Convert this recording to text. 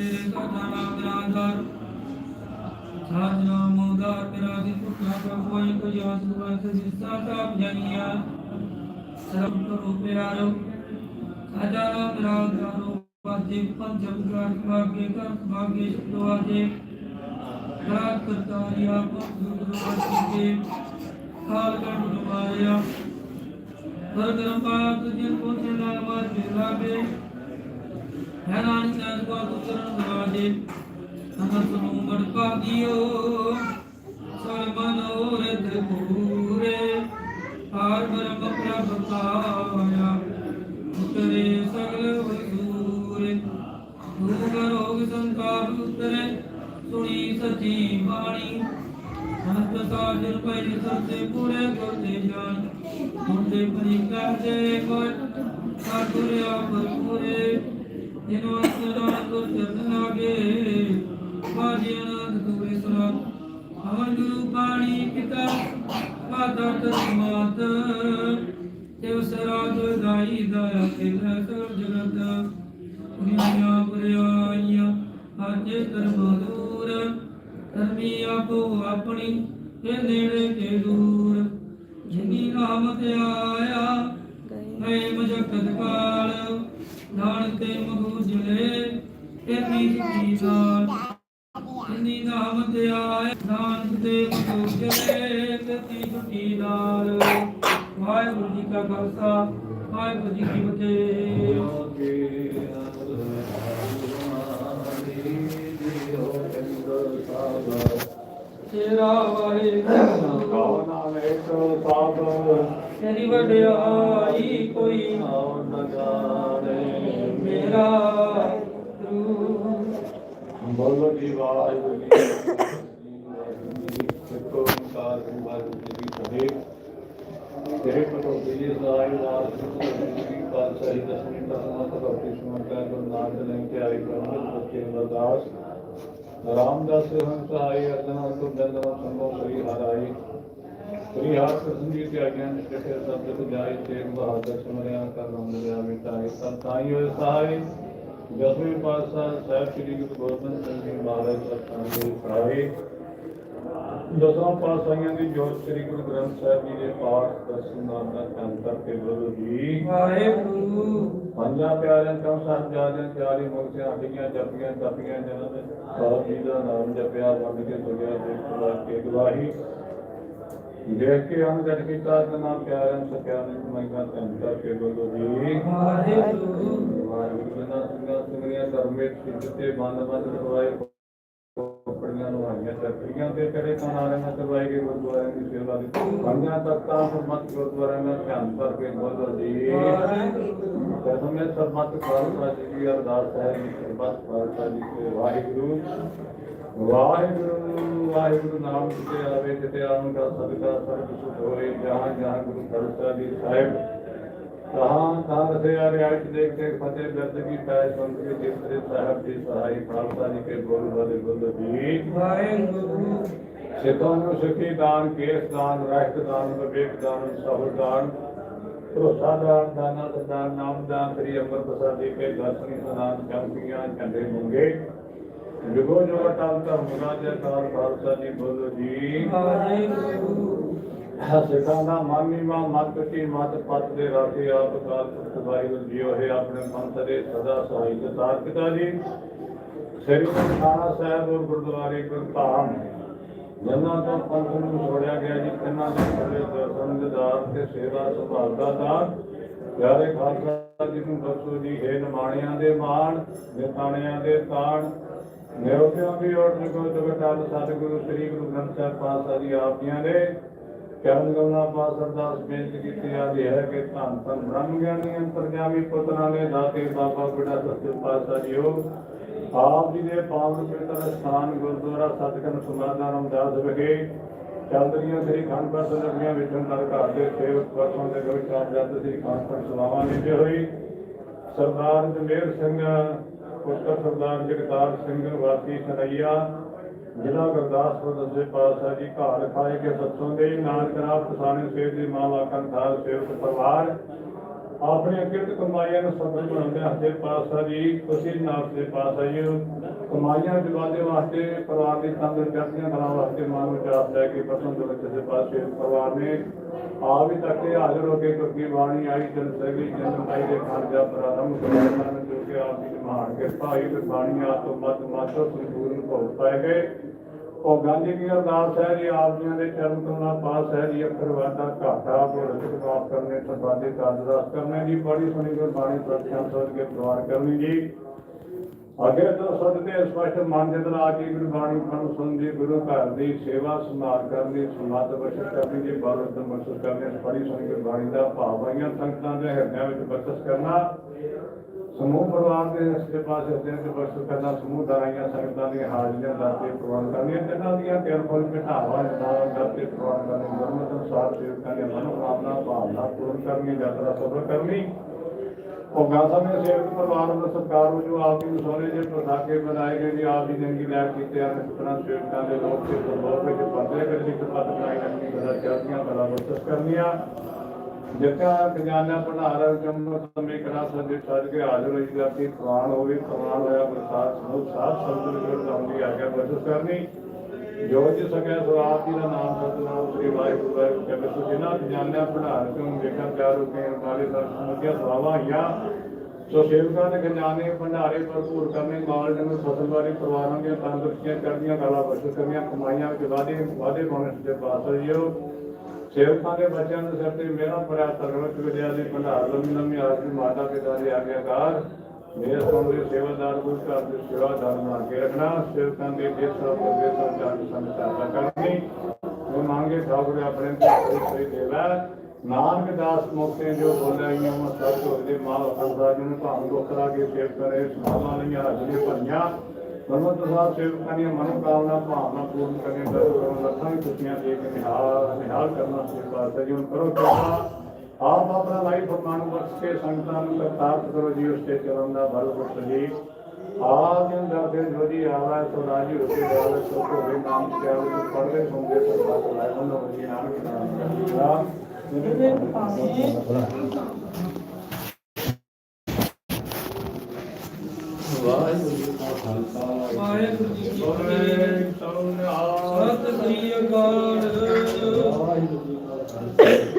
ਤੇਰੇ ਸਾਡਾ ਨਾਮ ਨਿਰਾਧਾਰ ਸਾਧ ਨਾਮ ਉਦਾਰ ਤੇਰਾ ਦੀ ਪੁੱਤਰਾ ਪ੍ਰਭੂ ਕੋ ਯਾਦ ਦੁਆ ਤੇ ਜਿਸਾ ਤਾਪ ਜਾਨੀਆ ਸਰਬ ਕਰੋ ਪਿਆਰੋ ਸਾਡਾ ਨਾਮ ਨਿਰਾਧਾਰੋ ਵਾਜੇ ਪੰਜਮ ਗ੍ਰਾਹ ਭਾਗੇ ਕਰ ਭਾਗੇ ਸ਼ੁਭਵਾਜੇ ਰਾਤ ਕਰਤਾਰੀ ਆਪ ਗੁਰੂ ਵਾਸੀ ਕਾਲ ਕੰਡ ਮਾਰਿਆ ਵਰਦਨ ਪਾਪ ਜਿਨ ਕੋ ਚਲਾ ਮਾਰ ਬਿਲਾਵੇ ਹੈ ਨਾਨਕ ਸਾਹਿਬ ਕੋ ਉਤਰਨ ਦਵਾਜੇ ਅਨੰਤ ਨੂੰ ਮੜਕਾ ਦਿਓ। ਸਰ ਪੂਰੇ ਆਰ ਬਰਮ ਪ੍ਰਭ ਪਾਇਆ। ਉਤਰੇ ਸਗਲ ਵਸੂਰੇ ਦੂਰ ਰੋਗ ਸੰਤਾਪ ਉਤਰੇ। ਸੁਣੀ ਸਚੀ ਬਾਣੀ, ਸੰਤ ਸਾਜਨ ਪੈ ਸਤੇ ਪੂਰੇ ਗੁਰਦੇ ਜਾਨ ਮੁੰਡੇ ਪਰੀ ਕਰਦੇ ਕੋਟ ਸਾਧੁਰ ਆਪ ਜਿਨੋ ਅਸਰਾਨ ਗੁਰ ਚਰਨ ਲਾਗੇ ਬਾਜੀ ਅਨੰਦ ਤੁਵੇ ਸੁਨਾ ਅਮਨ ਗੁਰੂ ਬਾਣੀ ਪਿਤਾ ਮਾਤਾ ਦਸਮਾਤ ਦੇਵ ਸਰਾਜ ਗਾਈ ਦਇਆ ਕਿਲਾ ਸਰ ਜਗਤ ਦੁਨੀਆ ਬਰਿਆਈਆ ਅਜੇ ਕਰਮ ਦੂਰ ਧਰਮੀ ਆਪੋ ਆਪਣੀ ਤੇ ਨੇੜੇ ਤੇ ਦੂਰ ਜਿਨੀ ਨਾਮ ਤੇ ਆਇਆ ਮੈਂ ਮਜਕਤ ਕਾਲ ਨਾਨਕ ਤੇ ਮਗੂ ਜਲੇ ਤੇ ਮੀਤੀ ਨਾਲ। ਜਿਨੀ ਨਾਮ ਤੇ ਆਇਆ ਨਾਨਕ ਤੇ ਮਗੂ ਜਲੇ, ਤੇ ਮੀਤੀ ਨਾਲ। ਵਾਹਿਗੁਰੂ ਜੀ ਕਾ ਖਾਲਸਾ, ਵਾਹਿਗੁਰੂ ਜੀ ਕੀ ਫਤਿਹ। ਤੇਰਾ ਵਾਹਿਗੁਰੂ, ਤੇਰੀ ਵਡਿਆਈ ਕੋਈ ਮੇਰਾ ਬੋਲੋ ਜੀ ਵਾਹਿਗੁਰੂ ਜੀ ਸਤਿ ਕਾਰ ਵਾਹਿਗੁਰੂ ਜੀ ਕੀ ਫਤਿਹ। ਤੇਰੇ ਕੋਲ ਜੀ ਸਾਈ ਵਾਰ ਜੀ ਪਾਤਸ਼ਾਹੀ ਦਸਵੀਂ ਤਸਮਤ ਭਗਤੀ ਸਮਰਪਿਆ ਗੁਰੂ ਨਾਨਕ ਦੇਵ ਤੇ ਆਈ ਕਰਮ ਸੱਚੇ ਅਰਦਾਸ ਰਾਮਦਾਸ ਹਮ ਸਹਾਈ ਅਰਜਨਾ ਤੋਂ ਦੰਦਨ ਸੰਭੋ ਸ੍ਰੀ ਹਰਾਈ ਸ੍ਰੀ ਹਰਿ ਕ੍ਰਿਸ਼ਨ ਜੀ ਤੇ ਆਗਿਆ ਨਿਕਟੇ ਸਬਦ ਤੇ ਜਾਈ ਤੇਗ ਬਹਾਦਰ ਸਿਮਰਿਆ ਕਰ ਨਾਮ ਲਿਆ ਮਿਟਾਈ ਸੰਤਾਈ ਹੋਏ ਸਹਾਈ ਦਸਵੇਂ ਪਾਤਸ਼ਾਹ ਸਾਹਿਬ ਸ੍ਰੀ ਗੁਰੂ ਗੋਬਿੰਦ ਸਿੰਘ ਜੀ ਮਹਾਰਾਜ ਸਤਿ ਦੇ ਸਹਾਈ ਦਸਾਂ ਪਾਤਸ਼ਾਹੀਆਂ ਦੀ ਜੋਤ ਸ੍ਰੀ ਗੁਰੂ ਗ੍ਰੰਥ ਸਾਹਿਬ ਜੀ ਦੇ ਪਾਠ ਦਰਸ਼ਨ ਨਾਮ ਦਾ ਧੰਨ ਕਰਕੇ ਬੋਲੋ ਜੀ। ਵਾਹਿਗੁਰੂ। ਪੰਜਾਂ ਪਿਆਰਿਆਂ ਤੋਂ ਸੱਤ ਜਾਰਿਆਂ ਚਾਰੀ ਮੁਕਤਿਆਂ ਹੱਡੀਆਂ ਜਪੀਆਂ ਤਪੀਆਂ ਜਨਮ ਸਾਹਿਬ ਜੀ ਦਾ ਨਾਮ ਜਪਿਆ ਵੰਡ ਕੇ ਸੁਣਿਆ ਤੇ ਖੁਦਾ ਕੇ ਗਵਾਹੀ। ਦੇਖ ਕੇ ਜਦ ਕੀਤਾ ਤਾਂ ਨਾਮ ਪਿਆਰਿਆਂ ਸਕਿਆ ਨੇ ਮਹਿੰਗਾ ਧੰਨ ਕਰਕੇ ਬੋਲੋ ਜੀ। ਵਾਹਿਗੁਰੂ। ਦਾ ਸਿੰਘੀਆਂ ਧਰਮੇ ਬੰਦ ਬੰਦ ਕਰਵਾਏ ਪੜੀਆਂ ਨੂੰ ਆਈਆਂ ਤੇ ਕਰੇ ਤਾਂ ਨਾਲੇ ਮੈਂ ਕਰਵਾਈ ਗਈ ਦੀ ਸੇਵਾ ਦੀ ਪੰਜਾਂ ਤਖਤਾਂ ਸਰਮਤ ਗੁਰਦੁਆਰਿਆਂ ਦਾ ਧਿਆਨ ਕਰਕੇ ਬੋਲੋ ਜੀ। ਵਾਹਿਗੁਰੂ ਜਦੋਂ ਮੈਂ ਸਰਮਤ ਖਾਲਸਾ ਜੀ ਦੀ ਅਰਦਾਸ ਹੈ ਜੀ ਖਾਲਸਾ ਜੀ ਕੇ ਵਾਹਿਗੁਰੂ। ਵਾਹਿਗੁਰੂ ਵਾਹਿਗੁਰੂ ਨਾਮ ਜਿਤੇ ਆਵੇ ਜਿਤੇ ਆਉਣ ਦਾ ਸਦਕਾ ਸਰਬ ਸੁਖ ਹੋਏ। ਜਹਾਂ ਜਹਾਂ ਗੁਰੂ ਖਾਲਸਾ ਜੀ ਸਾਹਿਬ ਕਹਾਂ ਕਹਾਂ ਰਸੇ ਆ ਰਿਆਇਤ ਦੇਖ ਦੇਖ ਫਤਿਹ ਬਿਰਦ ਕੀ ਪੈ ਸੰਤ ਕੇ ਜਿਤਰੇ ਸਾਹਿਬ ਦੀ ਸਹਾਈ ਖਾਲਸਾ ਜੀ ਕੇ ਬੋਲ ਵਾਲੇ ਬੋਲ ਜੀ। ਵਾਹਿਗੁਰੂ ਸਿੱਧਾਂ ਨੂੰ ਸੁਖੀ ਦਾਨ, ਕੇਸ ਦਾਨ, ਰਹਿਤ ਦਾਨ, ਵਿਵੇਕ ਦਾਨ ਸਬਰ ਦਾਨ, ਭਰੋਸਾ ਦਾਨ, ਦਾਨਾ ਦਾਨ, ਨਾਮ ਦਾਨ, ਸ੍ਰੀ ਅੰਮ੍ਰਿਤ ਪ੍ਰਸਾਦੀ ਕੇ ਦਰਸ਼ਨੀ ਸਨਾਨ ਚੰਪੀਆਂ ਝੰਡੇ ਮੁੰਗੇ। ਜੁਗੋ ਜੋ ਟਾਲ ਧਰਮ ਰਾਜਾ ਕਾਲ ਖਾਲਸਾ ਜੀ ਬੋਲੋ ਜੀ। ਵਾਹਿਗੁਰੂ। ਸਿੱਖਾਂ ਦਾ ਮਾਮੀ ਮਾ ਮਤ ਕੀ, ਮਤ ਪਤ ਦੇ ਰਾਖੇ ਆਪ ਕਾਲ ਪੁਰਖ ਵਾਹਿਗੁਰੂ ਜੀ ਹੋਏ ਆਪਣੇ ਪੰਥ ਦੇ ਸਦਾ ਸਹਾਈ ਜਤਾਰ ਪਿਤਾ ਜੀ। ਸ੍ਰੀ ਨਨਕਾਣਾ ਸਾਹਿਬ ਔਰ ਗੁਰਦੁਆਰੇ ਗੁਰਧਾਮ। ਜਨਾਂ ਤੋਂ ਪੰਥ ਨੂੰ ਛੋੜਿਆ ਗਿਆ ਜੀ ਕਿੰਨਾ ਦੇ ਬੜੇ ਦਰਸ਼ਨ ਦਿਦਾਰ ਤੇ ਸੇਵਾ ਸੁਭਾਅ ਦਾ ਦਾਨ ਪਿਆਰੇ ਖਾਲਸਾ ਜੀ ਨੂੰ ਬਖਸ਼ੋ ਜੀ, ਹੈ ਨਿਮਾਣਿਆਂ ਦੇ ਮਾਣ, ਨਿਤਾਣਿਆਂ ਦੇ ਤਾਣ। ਨਿਉਤਿਆਂ ਦੀ ਔਰ ਨਿਕੋ ਜਗਤਾਲ ਸਤਿਗੁਰੂ ਸ੍ਰੀ ਗੁਰੂ ਗ੍ਰੰਥ ਸਾਹਿਬ ਪਾਤਸ਼ਾਹ ਜੀ, ਆਪ ਜੀਆਂ ਨੇ ਚਰਨ ਕਮਲਾ ਪਾਸ ਅਰਦਾਸ ਬੇਨਤੀ ਕੀਤੀ ਆਦੀ ਹੈ ਕਿ ਧੰਨ ਧੰਨ ਬ੍ਰਹਮ ਗਿਆਨੀ ਅੰਤਰਜਾਮੀ ਪੁੱਤਰਾਂ ਨੇ ਦਾਤੇ ਬਾਬਾ ਬੁੱਢਾ ਸੱਚੇ ਪਾਤਸ਼ਾਹ ਜੀਓ। ਆਪ ਜੀ ਦੇ ਪਾਵਨ ਪਵਿੱਤਰ ਸਥਾਨ ਗੁਰਦੁਆਰਾ ਸਤਿਗੁਰ ਸਮਾਧਾਨ ਅਮਦਾਸ ਵਿਖੇ ਚੱਲਦੀਆਂ ਸ੍ਰੀ ਖੰਡ ਪਾਠ ਲੱਗੀਆਂ ਵਿਚਨ ਕਰ ਘਰ ਦੇ ਸੇਵਕ ਵਰਤੋਂ ਦੇ ਗੋਇ ਸਾਹਿਬ ਜਦ ਸ੍ਰੀ ਖੰਡ ਪਾਠ ਸਮਾਵਾਂ ਵਿੱਚ ਹੋਈ। ਸਰਦਾਰ ਜਮੇਰ ਸਿੰਘ, ਪੁੱਤਰ ਸਰਦਾਰ ਜਗਤਾਰ ਸਿੰਘ ਵਾਸੀ ਸਨਈਆ ਜ਼ਿਲ੍ਹਾ ਗੁਰਦਾਸਪੁਰ ਦਸਵੇਂ ਪਾਤਸ਼ਾਹ ਜੀ ਘਰ ਖਾਏ ਕੇ ਸੱਤੋਂ ਦੇ ਨਾਨਕ ਰਾਮ ਕਿਸਾਨੀ ਸੇਵ ਦੀ ਮਾਂ ਵਾਕਨ ਖਾਲ ਸੇਵਕ ਪਰਿਵਾਰ। ਆਪਣੇ ਕਿਰਤ ਕਮਾਈਆਂ ਨੂੰ ਸਫਲ ਬਣਾਉਂਦੇ ਹੱਥੇ ਪਾਸਾ ਜੀ ਤੁਸੀਂ ਨਾਮ ਦੇ ਪਾਸਾ ਜੀ ਕਮਾਈਆਂ ਜਵਾਦੇ ਵਾਸਤੇ ਪਰਿਵਾਰ ਦੀ ਤੰਦਰੁਸਤੀਆਂ ਕਰਾਂ ਵਾਸਤੇ ਮਾਨਵ ਚਾਹਤ ਹੈ ਕਿ ਪਸੰਦ ਦੇ ਵਿੱਚ ਦੇ ਪਾਸੇ ਪਰਿਵਾਰ ਨੇ ਆ ਵੀ ਤੱਕੇ ਹਾਜ਼ਰ ਹੋ ਕੇ ਕਿਉਂਕਿ ਬਾਣੀ ਆਈ, ਜਨ ਸੇਵੀ, ਜਨ ਆਈ ਦੇ ਖਾਨ ਜਾ ਪ੍ਰਾਰੰਭ ਕਰਨਾ ਮਨ ਜੋ ਕਿ ਆਪ ਦੀ ਮਹਾਨ ਕਿਰਪਾ ਹੋਈ ਤੇ ਬਾਣੀ ਆ ਤੋਂ ਮਤ ਮਾਤਰ ਸੰਪੂਰਨ ਭੋਗ ਪਾਏ ਗਏ। ਉਹ ਗਾਂਧੀ ਦੀ ਅਰਦਾਸ ਹੈ ਜੀ, ਆਪ ਜੀਆਂ ਦੇ ਚਰਨ ਕਮਲਾਂ ਪਾਸ ਹੈ ਜੀ, ਅੱਖਰ ਘਾਟਾ ਭੁੱਲ ਮਾਫ ਕਰਨੇ ਸੰਬਾਦੇ ਕਾਰਜਦਾਸ ਕਰਨੇ ਜੀ, ਬੜੀ ਸੁਣੀ ਗੁਰਬਾਣੀ ਪ੍ਰਤਿਆਨ ਸੋਚ ਕੇ ਪ੍ਰਵਾਨ ਕਰਨੀ ਜੀ। ਅੱਗੇ ਤੋਂ ਸਦ ਸਪਸ਼ਟ ਮਨ ਜਦ ਲਾ ਕੇ ਗੁਰਬਾਣੀ ਪੜ੍ਹ ਸੁਣਦੀ ਗੁਰੂ ਘਰ ਦੀ ਸੇਵਾ ਸੰਭਾਲ ਕਰਨੀ ਸਮਾਤ ਬਖਸ਼ ਕਰਨੀ ਜੀ ਬਾਲਤ ਮਕਸਦ ਕਰਨੇ ਬੜੀ ਸੁਣੀ ਗੁਰਬਾਣੀ ਦਾ ਭਾਵ ਆਈਆਂ ਸੰਗਤਾਂ ਦੇ ਹਿਰਦਿਆਂ ਵਿੱਚ ਬਖਸ਼ ਕਰਨਾ। ਸਮੂਹ ਪਰਿਵਾਰ ਦੇ ਇਸਦੇ ਪਾਸੇ ਦੇ ਤੇ ਬਖਸ਼ ਸਮੂਹ ਦਾਈਆਂ ਸੰਗਤਾਂ ਦੀਆਂ ਹਾਜ਼ਰੀਆਂ ਦਾਤੇ ਪ੍ਰਵਾਨ ਕਰਨੀਆਂ ਜਿਨ੍ਹਾਂ ਦੀਆਂ ਕਿਰਪਾਲ ਬਿਠਾਵਾ ਨਾਲ ਦਾਤੇ ਪ੍ਰਵਾਨ ਕਰਨੀ, ਗੁਰਮਤਿ ਅਨੁਸਾਰ ਸੇਵਕਾਂ ਦੀਆਂ ਮਨੋਕਾਮਨਾ, ਭਾਵਨਾ ਪੂਰਨ ਕਰਨੀ, ਯਾਤਰਾ ਸਫਲ ਕਰਨੀ। ਉਹ ਗਾਸਾ ਨੇ ਸੇਵਕ ਪਰਿਵਾਰ ਦਾ ਸਤਿਕਾਰ ਵਜੋਂ ਆਪ ਜੀ ਨੂੰ ਸੋਨੇ ਦੇ ਬਣਾਏ ਗਏ ਜੀ ਆਪ ਜੀ ਜੰਗੀ ਲੈ ਕੀਤੇ ਹਨ ਤਰ੍ਹਾਂ ਸੇਵਕਾਂ ਦੇ ਲੋਕ ਤੇ ਸੰਭੋਗ ਵਿੱਚ ਪਰਦੇ ਕਰ ਦੀ ਬਣਾਈ ਰੱਖਣੀ ਬੜਾ ਚਾਹਤੀਆਂ ਬੜਾ ਕਰਨੀਆਂ। ਜਿੱਥਾ ਖਜ਼ਾਨਾ ਭੰਡਾਰ ਜੰਮ ਸਮੇਂ ਕਰਾ ਸੰਦੇ ਸੱਜ ਕੇ ਹਾਜ਼ਰ ਹੋਈ ਜਾਤੀ ਪ੍ਰਵਾਨ ਹੋਵੇ ਪ੍ਰਵਾਨ ਹੋਇਆ ਪ੍ਰਸਾਦ ਸਮੂਹ ਸਾਧ ਸੰਗਤ ਦੇ ਨਾਮ ਦੀ ਆਗਿਆ ਬਖਸ਼ ਕਰਨੀ। ਜੋ ਜਿ ਸਕੇ ਸੋ ਆਪ ਜੀ ਦਾ ਨਾਮ ਸਤਨਾਮ ਸ੍ਰੀ ਵਾਹਿਗੁਰੂ ਵਾਹਿਗੁਰੂ ਜਗਤ ਸੁ ਜਿਨਾ ਖਜ਼ਾਨਾ ਭੰਡਾਰ ਤੋਂ ਵੇਖਣ ਪਿਆਰ ਹੋ ਵਾਲੇ ਸਰ ਸਮਝਿਆ ਸਵਾਵਾ ਹਿਆ ਸੋ ਸੇਵਕਾਂ ਦੇ ਖਜ਼ਾਨੇ ਭੰਡਾਰੇ ਭਰਪੂਰ ਕਰਨੇ, ਮਾਲ ਜਨ ਫਸਲ ਵਾਲੇ ਪਰਿਵਾਰਾਂ ਦੀਆਂ ਤੰਦਰੁਸਤੀਆਂ ਚੜ੍ਹਦੀਆਂ ਕਲਾ ਬਖਸ਼ ਕਰਨੀਆਂ, ਕਮਾਈਆਂ ਵਿੱਚ ਵਾਧੇ ਵਾਧੇ ਪਾਉਣੇ ਸੱਚੇ ਪਾਤਸ਼ਾਹ ਜੀਓ ਸੇਵਕਾਂ ਦੇ ਬੱਚਿਆਂ ਦੇ ਸਿਰ ਤੇ ਮੇਰਾ ਪਰਿਆ ਸਰਵਤ ਵਿਦਿਆ ਦੇ ਭੰਡਾਰ ਲੰਮੀ ਲੰਮੀ ਆਸ ਦੀ ਮਾਤਾ ਪਿਤਾ ਦੇ ਆਗਿਆਕਾਰ। ਮੇਰੇ ਸੁਣ ਦੇ ਸੇਵਾਦਾਰ ਗੁਰੂ ਘਰ ਦੇ ਸੇਵਾਦਾਰ ਬਣਾ ਕੇ ਰੱਖਣਾ। ਸੇਵਕਾਂ ਦੇ ਦੇਸ਼ ਸਭ ਦੇ ਦੇਸ਼ ਸੰਚਾਰ ਦੀ ਸੰਚਾਰ ਕਰਨੀ, ਉਹ ਮੰਗੇ ਠਾਕੁਰ ਆਪਣੇ ਤੇ ਸ੍ਰੀ ਦੇਵਾ ਨਾਨਕ ਦਾਸ ਮੁਕਤੇ ਜੋ ਬੋਲਿਆ ਹੀ ਉਹ ਸਭ ਤੋਂ ਦੇ ਮਾਲ ਸੰਸਾਰ ਨੂੰ ਭਾਂ ਲੋਕਰਾ ਕੇ ਸੇਵ ਕਰੇ, ਸੁਭਾਵਾਂ ਲਈਆਂ ਹਾਜ਼ਰੀ ਭਰੀਆਂ ਪਰਮਤ ਸਾਹਿਬ ਸੇਵਕਾਂ ਦੀਆਂ ਮਨੋਕਾਮਨਾ, ਭਾਵਨਾ ਪੂਰਨ ਕਰਨੇ ਦਾ ਲੱਖਾਂ ਹੀ ਖੁਸ਼ੀਆਂ ਦੇ ਕੇ ਨਿਹਾਲ ਨਿਹਾਲ ਕਰਨਾ ਸੇਵਾ ਤੇ ਜੀ ਕਰੋ ਕਿਰਪਾ। ਆਪ ਆਪਣਾ ਲਾਈਫ ਫਰਮਾਨ ਬਖਸ਼ ਕੇ ਸੰਗਤਾਂ ਨੂੰ ਕਰਤਾਰ ਕਰੋ ਜੀ, ਉਸ ਤੇ ਚਰਨ ਦਾ ਬਲ ਬਖਸ਼ ਜੀ। ਆਪ ਜਨ ਦਾ ਦੇ ਜੋਦੀ ਆਵਾ ਸੋ ਰਾਜੀ ਹੋ ਕੇ ਆਵੇ ਸੋ ਹੋਵੇ ਨਾਮ ਤੇ ਆਵੇ ਸੋ ਪੜਦੇ ਸੁਣਦੇ ਸਰਬੱਤ ਲਾਇ ਬੰਦੋ ਜੀ, ਨਾਨਕ ਨਾਮ ਦਾ ਇਹਦੇ ਭਾਵੇਂ ਵਾਹਿਗੁਰੂ ਜੀ ਕੀ ਫਤਿਹ। ਸਤਿ ਸ੍ਰੀ ਅਕਾਲ। ਵਾਹਿਗੁਰੂ ਜੀ ਕੀ ਫਤਿਹ।